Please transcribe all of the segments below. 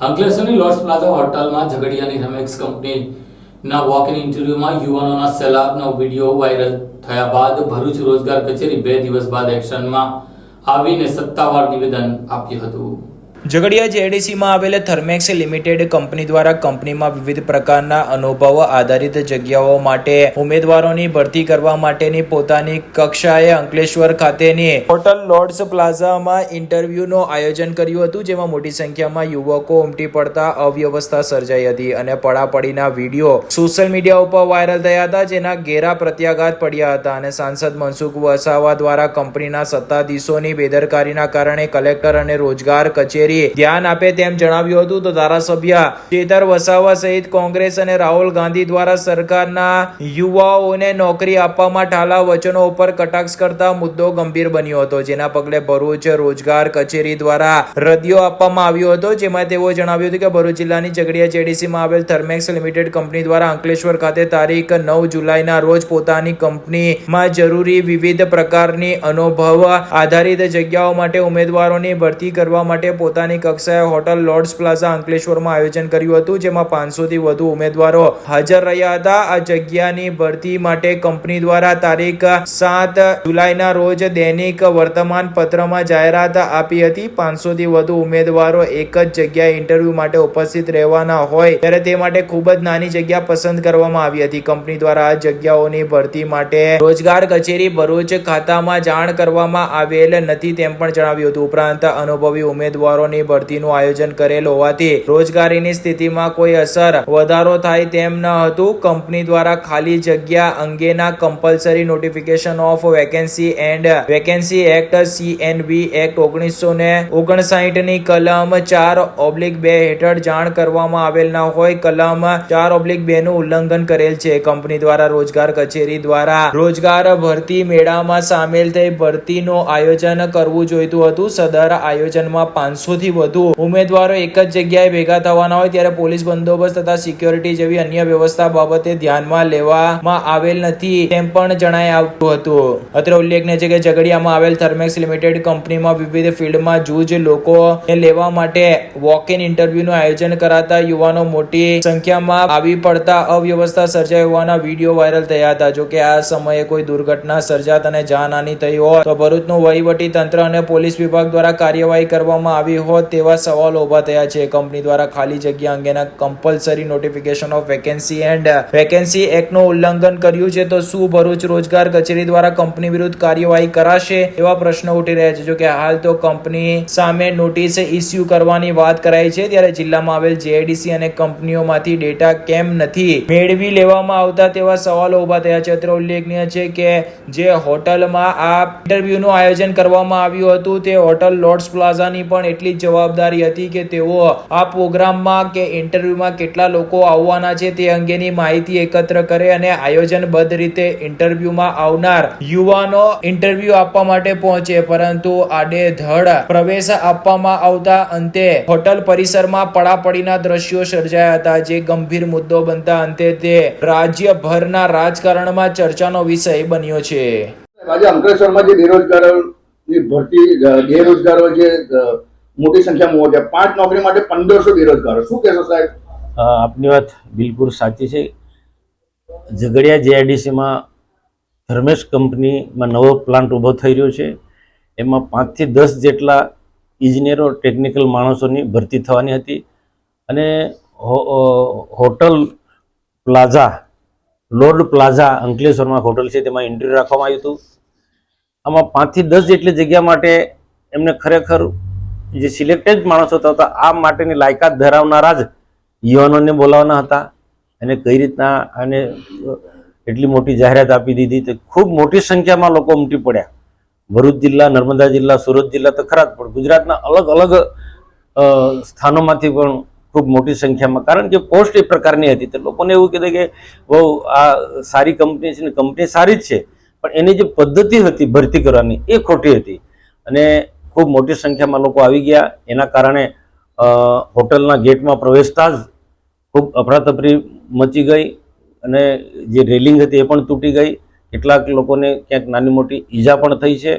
અંકલેશ્વરની lords plaza હોટલમાં ઝઘડિયાની રમેક્સ કંપનીના walk in ઇન્ટરવ્યુમાં યુવાનોના સેલાબનો વીડિયો વાયરલ થયા બાદ ભરૂચ રોજગાર કચેરી બે દિવસ બાદ એક્શનમાં આવીને સત્તાવાર નિવેદન આપ્યું હતું. ઝઘડિયા જેડીસીમાં આવેલ થર્મેક્સ લિમિટેડ કંપની દ્વારા કંપનીમાં વિવિધ પ્રકારના અનુભવ આધારિત જગ્યાઓ માટે ઉમેદવારોની ભરતી કરવા માટેની પોતાની કક્ષાએ અંકલેશ્વર ખાતેની હોટલ લોર્ડ્સ પ્લાઝામાં ઇન્ટરવ્યુનું આયોજન કર્યું હતું, જેમાં મોટી સંખ્યામાં યુવકો ઉમટી પડતા અવ્યવસ્થા સર્જાઈ હતી અને પડાપડીના વીડિયો સોશિયલ મીડિયા ઉપર વાયરલ થયા હતા, જેના ઘેરા પ્રત્યાઘાત પડ્યા હતા અને સાંસદ મનસુખ વસાવા દ્વારા કંપનીના સત્તાધીશોની બેદરકારીના કારણે કલેક્ટર અને રોજગાર કચેરી ધ્યાન આપે તેમ જણાવ્યું હતું. તો ધારાસભ્ય ચેતર વસાવા સહિત કોંગ્રેસ અને રાહુલ ગાંધી દ્વારા સરકારના યુવાઓને નોકરી આપવામાં ઠાલા વચનો ઉપર કટાક્ષ કરતા મુદ્દો ગંભીર બન્યો હતો. જેના પગલે ભરૂચ રોજગાર કચેરી દ્વારા રદિયો આપવામાં આવ્યો હતો. જેમાં તેઓ જણાવ્યું હતું કે ભરૂચ જિલ્લાની ઝઘડિયા જેડીસીમાં આવેલ થર્મેક્સ લિમિટેડ કંપની દ્વારા અંકલેશ્વર ખાતે તારીખ નવ જુલાઈના રોજ પોતાની કંપનીમાં જરૂરી વિવિધ પ્રકારની અનુભવ આધારિત જગ્યાઓ માટે ઉમેદવારોની ભરતી કરવા માટે પોતાની કક્ષાએ હોટલ લોર્ડ્સ પ્લાઝા અંકલેશ્વરમાં આયોજન કર્યું હતું, જેમાં પાંચસોથી વધુ ઉમેદવારો હાજર રહ્યા હતા. આ જગ્યાની ભરતી માટે કંપની દ્વારા તારીખ સાત જુલાઈના રોજ દૈનિક વર્તમાન પત્રમાં જાહેરાત આપી હતી. પાંચસોથી વધુ ઉમેદવારો એક જ જગ્યાએ ઇન્ટરવ્યૂ માટે ઉપસ્થિત રહેવાના હોય ત્યારે તે માટે ખૂબ જ નાની જગ્યા પસંદ કરવામાં આવી હતી. કંપની દ્વારા આ જગ્યાઓની ભરતી માટે રોજગાર કચેરી ભરૂચ ખાતામાં જાણ કરવામાં આવેલ નથી તેમ પણ જણાવ્યું હતું. ઉપરાંત અનુભવી ઉમેદવારોની ભરતીનું આયોજન કરેલ હોવાથી રોજગારીની સ્થિતિમાં કોઈ અસર વધારો થાય તેમ ન હતું. કંપની દ્વારા ખાલી જગ્યા અંગેના compulsory notification of vacancy and vacancy act CNB act ઓગણીસો ને ઓગણસાઠની કલમ ચાર ઓબ્લિક બે હેઠળ જાણ કરવામાં આવેલ ન હોય. કલમ ચાર ઓબ્લિક બે નું ઉલ્લંઘન કરેલ છે. કંપની દ્વારા રોજગાર કચેરી દ્વારા રોજગાર ભરતી મેળામાં સામેલ થઈ ભરતીનું આયોજન કરવું જોઈતું હતું. સદર આયોજનમાં પાંચસો થી વધુ ઉમેદવારો એક જ જગ્યાએ ભેગા થવાના હોય ત્યારે પોલીસ બંદોબસ્ત તથા સિક્યોરિટી જેવી અન્ય વ્યવસ્થા બાબતે ધ્યાનમાં લેવામાં આવેલ નથી તેમ પણ જણાય આવતું હતું. અત્રે ઉલ્લેખનીય છે કે ઝઘડિયામાં આવેલ થર્મેક્સ લિમિટેડ કંપનીમાં વિવિધ ફિલ્ડમાં જૂજ લોકોને લેવા માટે વોક ઇન ઇન્ટરવ્યુનું આયોજન કરાતા યુવાનો મોટી સંખ્યામાં આવી પડતા અવ્યવસ્થા સર્જાય હોવાના વીડિયો વાયરલ થયા હતા. જો કે આ સમયે કોઈ દુર્ઘટના સર્જાત અને જાનહાની થઈ હોય તો ભરૂચનું વહીવટી તંત્ર અને પોલીસ વિભાગ દ્વારા કાર્યવાહી કરવામાં આવી હોત તેવા સવાલો ઊભા થયા છે. કંપની દ્વારા ખાલી જગ્યા અંગેના compulsory notification of vacancy and vacancy એક્ટનું ઉલ્લંઘન કર્યું છે. તો શું ભરૂચ રોજગાર કચેરી દ્વારા કંપની વિરુદ્ધ કાર્યવાહી કરાશે એવા પ્રશ્નો ઉઠી રહ્યા છે. જોકે હાલ તો કંપની સામે નોટિસ ઇસ્યુ કરવાની વાત કરાઈ છે. ત્યારે જિલ્લામાં આવેલ જેઆઈડીસી અને કંપનીઓમાંથી ડેટા કેમ નથી મેળવી લેવામાં આવતા તેવા સવાલો ઊભા થયા છે. અત્રે ઉલ્લેખનીય છે કે જે હોટલમાં આ ઇન્ટરવ્યુનું આયોજન કરવામાં આવ્યું હતું, તે હોટલ લોર્ડ્સ પ્લાઝાની પણ એટલી જવાબદારી હતી કે તેઓ આ પ્રોગ્રામમાં કે ઇન્ટરવ્યુમાં કેટલા લોકો આવવાના છે તે અંગેની માહિતી એકત્ર કરે અને આયોજનબદ્ધ રીતે ઇન્ટરવ્યુમાં આવનાર યુવાનો ઇન્ટરવ્યુ આપવા માટે પહોંચે. પરંતુ આડેધડ પ્રવેશ આપવામાં આવતા અંતે હોટલ પરિસરમાં પડાપડીના દ્રશ્યો સર્જાયા હતા જે ગંભીર મુદ્દો બનતા અંતે તે રાજ્યભરના રાજકારણમાં ચર્ચાનો વિષય બન્યો છે. આજે અંકલેશ્વરમાં જે બેરોજગારોની ભરતી બેરોજગારો જે મોટી સંખ્યામાં છે પાંચ નોકરી માટે પંદરસો બેરોજગારો. શું કહેશો સાહેબ? આપની વાત બિલકુલ સાચી છે. ઝઘડિયા જેઆઈડીસીમાં ધર્મેશ કંપનીમાં નવો પ્લાન્ટ ઊભો થઈ રહ્યો છે. એમાં પાંચથી દસ જેટલા ઇજનેરો, ટેકનિકલ માણસોની ભરતી થવાની હતી. અને હોટલ પ્લાઝા, લોર્ડ પ્લાઝા અંકલેશ્વરમાં હોટલ છે, તેમાં ઇન્ટરવ્યૂ રાખવામાં આવ્યું હતું. આમાં પાંચથી દસ જેટલી જગ્યા માટે એમને ખરેખર જે સિલેક્ટેડ માણસો હતા આ માટેની લાયકાત ધરાવનારા જ યુવાનોને બોલાવવાના હતા. અને કઈ રીતના આને એટલી મોટી જાહેરાત આપી દીધી તો ખૂબ મોટી સંખ્યામાં લોકો ઉમટી પડ્યા. ભરૂચ જિલ્લા, નર્મદા જિલ્લા, સુરત જિલ્લા તો ખરા જ, પણ ગુજરાતના અલગ અલગ સ્થાનોમાંથી પણ ખૂબ મોટી સંખ્યામાં, કારણ કે પોસ્ટ એ પ્રકારની હતી. તો લોકોને એવું કીધું કે બહુ આ સારી કંપની છે ને, કંપની સારી જ છે. પણ એની જે પદ્ધતિ હતી ભરતી કરવાની એ ખોટી હતી. અને ખૂબ મોટી સંખ્યામાં લોકો આવી ગયા. એના કારણે હોટલના ગેટમાં પ્રવેશતા જ ખૂબ અફરાતફરી મચી ગઈ અને જે રેલિંગ હતી એ પણ તૂટી ગઈ. કેટલાક લોકોને ક્યાંક નાની મોટી ઈજા પણ થઈ છે.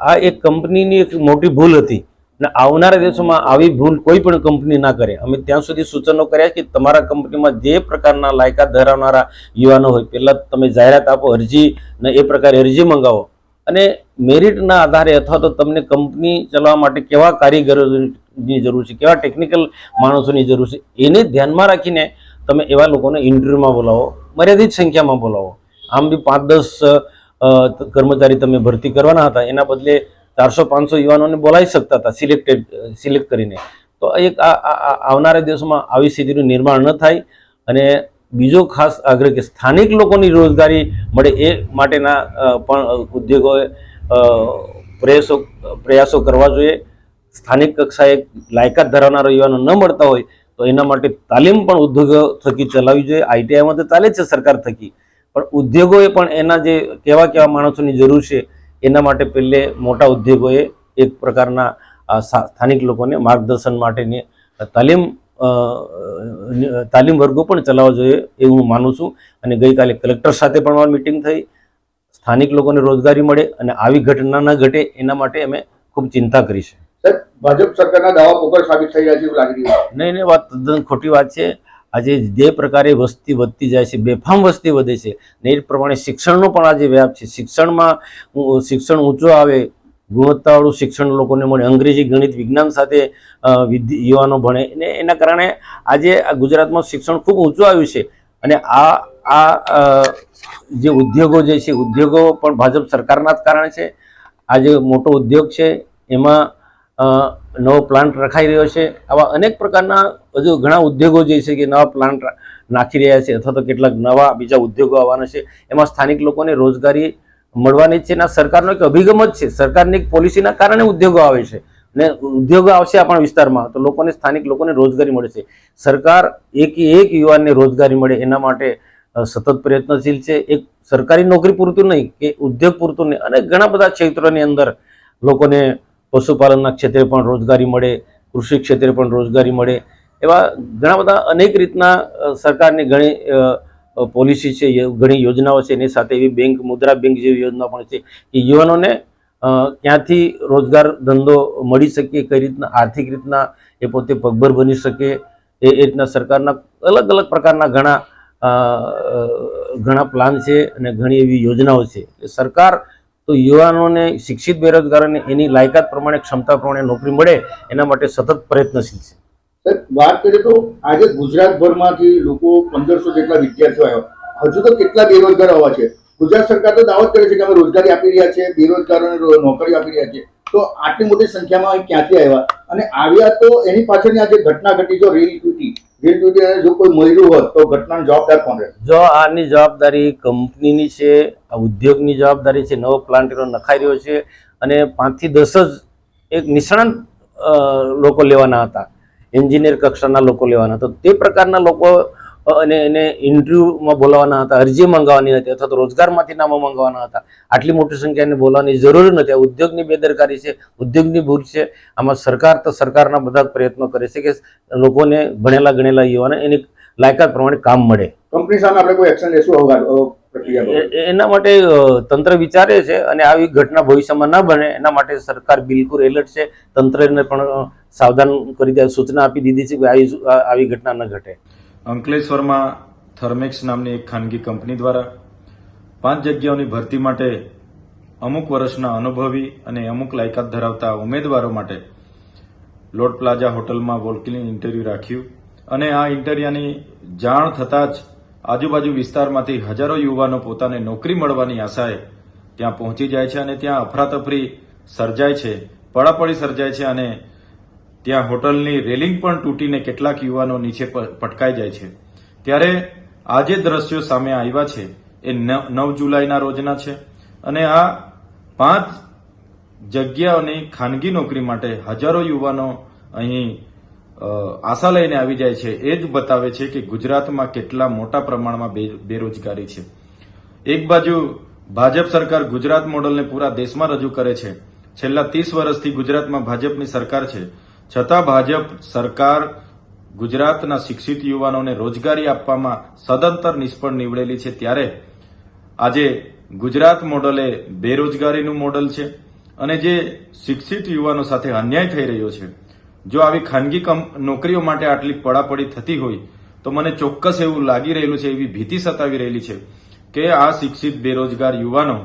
આ એક કંપનીની એક મોટી ભૂલ હતી અને આવનારા દિવસોમાં આવી ભૂલ કોઈ પણ કંપની ના કરે. અમે ત્યાં સુધી સૂચનો કર્યા કે તમારા કંપનીમાં જે પ્રકારના લાયકાત ધરાવનારા યુવાનો હોય, પહેલાં તમે જાહેરાત આપો, અરજી ને એ પ્રકારે અરજી મંગાવો. અને મેરિટના આધારે અથવા તો તમને કંપની ચલાવવા માટે કેવા કારીગરોની જરૂર છે, કેવા ટેકનિકલ માણસોની જરૂર છે, એને ધ્યાનમાં રાખીને તમે એવા લોકોને ઇન્ટરવ્યૂમાં બોલાવો, મર્યાદિત સંખ્યામાં બોલાવો. આમ બી પાંચ દસ કર્મચારી તમે ભરતી કરવાના હતા, એના બદલે ચારસો પાંચસો યુવાનોને બોલાવી શકતા હતા સિલેક્ટેડ સિલેક્ટ કરીને. તો એક આવનારા દિવસોમાં આવી સ્થિતિનું નિર્માણ ન થાય અને બીજો ખાસ આગ્રહ કે સ્થાનિક લોકોની રોજગારી મળે એ માટેના પણ ઉદ્યોગોએ પ્રયાસો પ્રયાસો કરવા જોઈએ. સ્થાનિક કક્ષાએ લાયકાત ધરાવનારા યુવાનો ન મળતા હોય તો એના માટે તાલીમ પણ ઉદ્યોગો થકી ચલાવવી જોઈએ. આઈટીઆઈમાં તો ચાલે છે સરકાર થકી. પણ ઉદ્યોગોએ પણ એના જે કેવા કેવા માણસોની જરૂર છે એના માટે પહેલે મોટા ઉદ્યોગોએ એક પ્રકારના સ્થાનિક લોકોને માર્ગદર્શન માટેની તાલીમ તાલીમ વર્ગો પણ ચલાવવા જોઈએ એવું હું માનું છું. અને ગઈકાલે કલેક્ટર સાથે પણ મારી મિટિંગ થઈ. સ્થાનિક લોકોને રોજગારી મળે અને આવી ઘટના ન ઘટે એના માટે અમે ખૂબ ચિંતા કરી છે. ભાજપ સરકારના દાવા પોકળ સાબિત થઈ રહ્યા છે એવું લાગી રહ્યું નહીં નહીં વાત તદ્દન ખોટી વાત છે. આજે જે પ્રકારે વસ્તી વધતી જાય છે બેફામ વસ્તી વધે છે ને એ પ્રમાણે શિક્ષણનો પણ આજે વ્યાપ છે. શિક્ષણમાં શિક્ષણ ઊંચું આવે ગુણવત્તાવાળું શિક્ષણ લોકોને મળે. અંગ્રેજી ગણિત, વિજ્ઞાન સાથે યુવાનો ભણે. અને એના કારણે આજે આ ગુજરાતમાં શિક્ષણ ખૂબ ઊંચું આવ્યું છે. અને આ આ જે ઉદ્યોગો જે છે, ઉદ્યોગો પણ ભાજપ સરકારના જ કારણે છે. આજે મોટો ઉદ્યોગ છે, એમાં નવો પ્લાન્ટ રખાઈ રહ્યો છે. આવા અનેક પ્રકારના હજુ ઘણા ઉદ્યોગો જે છે કે નવા પ્લાન્ટ નાખી રહ્યા છે. અથવા તો કેટલાક નવા બીજા ઉદ્યોગો આવવાના છે. એમાં સ્થાનિક લોકોને રોજગારી મળવાની છે અને સરકારનો એક અભિગમ જ છે. સરકારની એક પોલિસીના કારણે ઉદ્યોગો આવે છે ને ઉદ્યોગો આવશે આપણા વિસ્તારમાં, તો લોકોને સ્થાનિક લોકોને રોજગારી મળશે. સરકાર એક એક યુવાનને રોજગારી મળે એના માટે સતત પ્રયત્નશીલ છે. એક સરકારી નોકરી પૂરતું નહીં કે ઉદ્યોગ પૂરતું નહીં અને ઘણા બધા ક્ષેત્રોની અંદર લોકોને પશુપાલનના ક્ષેત્રે પણ રોજગારી મળે, કૃષિ ક્ષેત્રે પણ રોજગારી મળે એવા ઘણા બધા અનેક રીતના સરકારની ઘણી પોલિસી છે ઘણી યોજનાઓ છે, એની સાથે એવી બેંક, મુદ્રા બેંક જેવી યોજના પણ છે કે યુવાનોને ક્યાંથી રોજગાર ધંધો મળી શકે, કઈ રીતના આર્થિક રીતના એ પોતે પગભર બની શકે, એ રીતના સરકારના અલગ અલગ પ્રકારના ઘણા ઘણા પ્લાન છે અને ઘણી એવી યોજનાઓ છે. સરકાર તો યુવાનોને, શિક્ષિત બેરોજગારોને એની લાયકાત પ્રમાણે, ક્ષમતા પ્રમાણે નોકરી મળે, એના માટે સતત પ્રયત્નશીલ છે. વાત કરીએ તો આજે ગુજરાતભરમાંથી લોકો પંદરસો જેટલા વિદ્યાર્થીઓ આવ્યા. હજુ તો કેટલા બેરોજગાર હોવા છે? ગુજરાત સરકાર તો દાવત કરે છે કે અમે રોજગારી આપી રહ્યા છે બેરોજગારોને નોકરી આપી રહ્યા છે તો આટલી મોટી સંખ્યામાં ક્યાંથી આવ્યા? અને આવ્યા તો એની પાછળની આ જે ઘટના ઘટી, જો રેલ તૂટી રેલ તૂટી અને જો કોઈ મર્યું હોત, તો ઘટનાનો જવાબદાર કોણ રહે જો આની જવાબદારી કંપનીની છે, આ ઉદ્યોગની જવાબદારી છે, નવો પ્લાન્ટ એનો નખાઈ રહ્યો છે અને પાંચથી દસ જ એક નિષ્ણાંત લોકો લેવાના હતા. એન્જિનિયર કક્ષાના લોકો લેવાના. હતા તે પ્રકારના લોકો અને એને ઇન્ટરવ્યુમાં બોલાવવાના હતા, અરજી મંગાવવાની હતી, અથવા તો રોજગારમાંથી નામો મંગાવવાના હતા. આટલી મોટી સંખ્યાને બોલાવવાની જરૂર નથી. આ ઉદ્યોગની બેદરકારી છે, ઉદ્યોગની ભૂલ છે. આમાં સરકાર તો સરકારના બધા પ્રયત્નો કરે છે કે લોકોને ભણેલા ગણેલા યુવાને એની લાયકાત પ્રમાણે કામ મળે. કંપની સામે આપણે કોઈ એક્શન લેશું? એના માટે તંત્ર વિચારે છે અને આવી ઘટના ભવિષ્યમાં ન બને એના માટે સરકાર બિલકુલ એલર્ટ છે. તંત્રને પણ સાવધાન કરી દે સૂચના આપી દીધી છે કે આવી આવી ઘટના ન ઘટે. અંકલેશ્વરમાં થર્મેક્સ નામની એક ખાનગી કંપની દ્વારા પાંચ જગ્યાઓની ભરતી માટે અમુક વર્ષના અનુભવી અને અમુક લાયકાત ધરાવતા ઉમેદવારો માટે લોર્ડ પ્લાઝા હોટલમાં વોલ્કિંગ ઇન્ટરવ્યૂ રાખ્યું. અને આ ઇન્ટરવ્યુની જાણ થતાં જ આજુબાજુ વિસ્તારમાંથી હજારો યુવાનો પોતાને નોકરી મળવાની આશાએ ત્યાં પહોંચી જાય છે અને ત્યાં અફરાતફરી સર્જાય છે પડાપડી સર્જાય છે અને ત્યાં હોટલની રેલિંગ પણ તૂટીને કેટલાક યુવાનો નીચે પટકાઈ જાય છે. ત્યારે આ જે દ્રશ્યો સામે આવ્યા છે એ નવ જુલાઈના રોજના છે અને આ પાંચ જગ્યાઓની ખાનગી નોકરી માટે હજારો યુવાનો અહીં આશા લઈને આવી જાય છે. એ જ બતાવે છે કે ગુજરાતમાં કેટલા મોટા પ્રમાણમાં બેરોજગારી છે. એક બાજુ ભાજપ સરકાર ગુજરાત મોડલને પૂરા દેશમાં રજૂ કરે છે. છેલ્લા ત્રીસ વર્ષથી ગુજરાતમાં ભાજપની સરકાર છે. છતાં ભાજપ સરકાર ગુજરાતના શિક્ષિત યુવાનોને રોજગારી આપવામાં સદંતર નિષ્ફળ નીવડેલી છે. ત્યારે આજે ગુજરાત મોડલ એ બેરોજગારીનું મોડલ છે અને જે શિક્ષિત યુવાનો સાથે અન્યાય થઈ રહ્યો છે. જો આવી ખાનગી કંપ- નોકરીઓ માટે આટલી પડાપડી થતી હોય તો મને ચોક્કસ એવું લાગી રહેલું છે એવી ભીતિ સતાવી રહેલી છે કે આ શિક્ષિત બેરોજગાર યુવાનો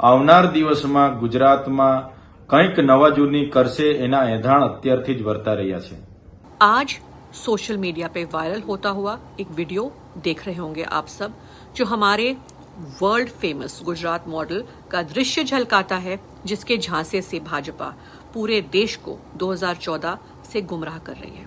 આવનાર દિવસમાં ગુજરાતમાં કંઈક નવા જૂની કરશે એના એધાણ અત્યારથી જ વર્તા રહ્યા છે आज सोशल मीडिया पे वायरल होता हुआ एक वीडियो देख रहे होंगे आप सब जो हमारे वर्ल्ड फेमस गुजरात मॉडल का दृश्य झलकाता है जिसके झांसे से भाजपा पूरे देश को 2014 से गुमराह कर रही है।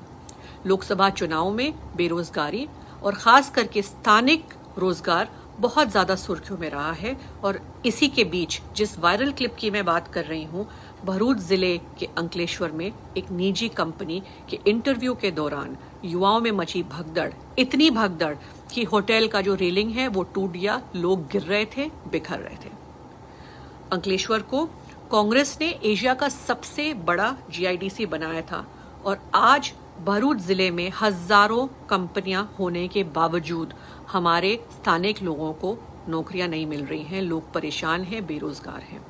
लोकसभा चुनाव में बेरोजगारी और खास करके स्थानिक रोज़गार बहुत ज़्यादा सुर्खियों में रहा है और इसी के बीच जिस वायरल क्लिप की मैं बात कर रही हूँ, भरूच ज़िले के अंकलेश्वर में एक निजी कंपनी के इंटरव्यू के दौरान युवाओं में मची भगदड़, इतनी भगदड़ कि होटल का जो रेलिंग है वो टूट गया, लोग गिर रहे थे, बिखर रहे थे। अंकलेश्वर को कांग्रेस ने एशिया का सबसे बड़ा जीआईडीसी बनाया था। और आज भरूच ज़िले में हज़ारों कंपनियाँ होने के बावजूद हमारे स्थानिक लोगों को नौकरियाँ नहीं मिल रही हैं, लोग परेशान हैं, बेरोजगार हैं।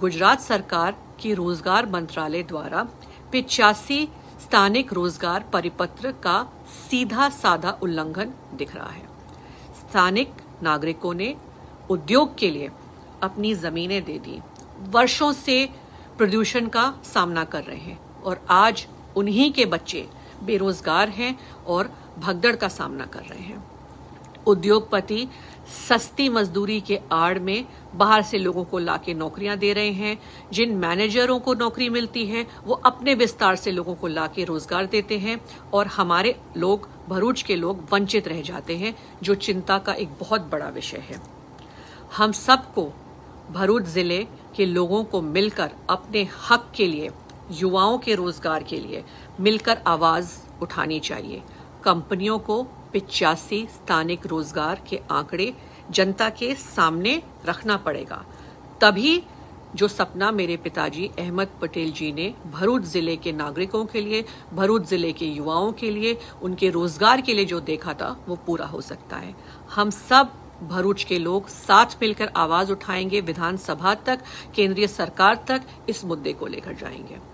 गुजरात सरकार की रोज़गार मंत्रालय द्वारा पिचासी स्थानिक रोज़गार परिपत्र का सीधा साधा उल्लंघन दिख रहा है। स्थानिक नागरिकों ने उद्योग के लिए अपनी जमीनें दे दी। वर्षों से प्रदूषण का सामना कर रहे हैं और आज उन्हीं के बच्चे बेरोजगार हैं और भगदड़ का सामना कर रहे हैं। उद्योगपति सस्ती मजदूरी के आड़ में बाहर से लोगों को लाके नौकरियाँ दे रहे हैं। जिन मैनेजरों को नौकरी मिलती है, वो अपने विस्तार से लोगों को लाके रोज़गार देते हैं और हमारे लोग, भरूच के लोग वंचित रह जाते हैं, जो चिंता का एक बहुत बड़ा विषय है। हम सबको भरूच ज़िले के लोगों को मिलकर अपने हक के लिए युवाओं के रोज़गार के लिए मिलकर आवाज़ उठानी चाहिए। कंपनियों को पिचासी स्थानिक रोज़गार के आंकड़े जनता के सामने रखना पड़ेगा। तभी जो सपना मेरे पिताजी अहमद पटेल जी ने भरूच ज़िले के नागरिकों के लिए, भरूच ज़िले के युवाओं के लिए, उनके रोज़गार के लिए जो देखा था, वो पूरा हो सकता है। हम सब भरूच के लोग साथ मिलकर आवाज़ उठाएँगे, विधानसभा तक, केंद्रीय सरकार तक, इस मुद्दे को लेकर जाएँगे।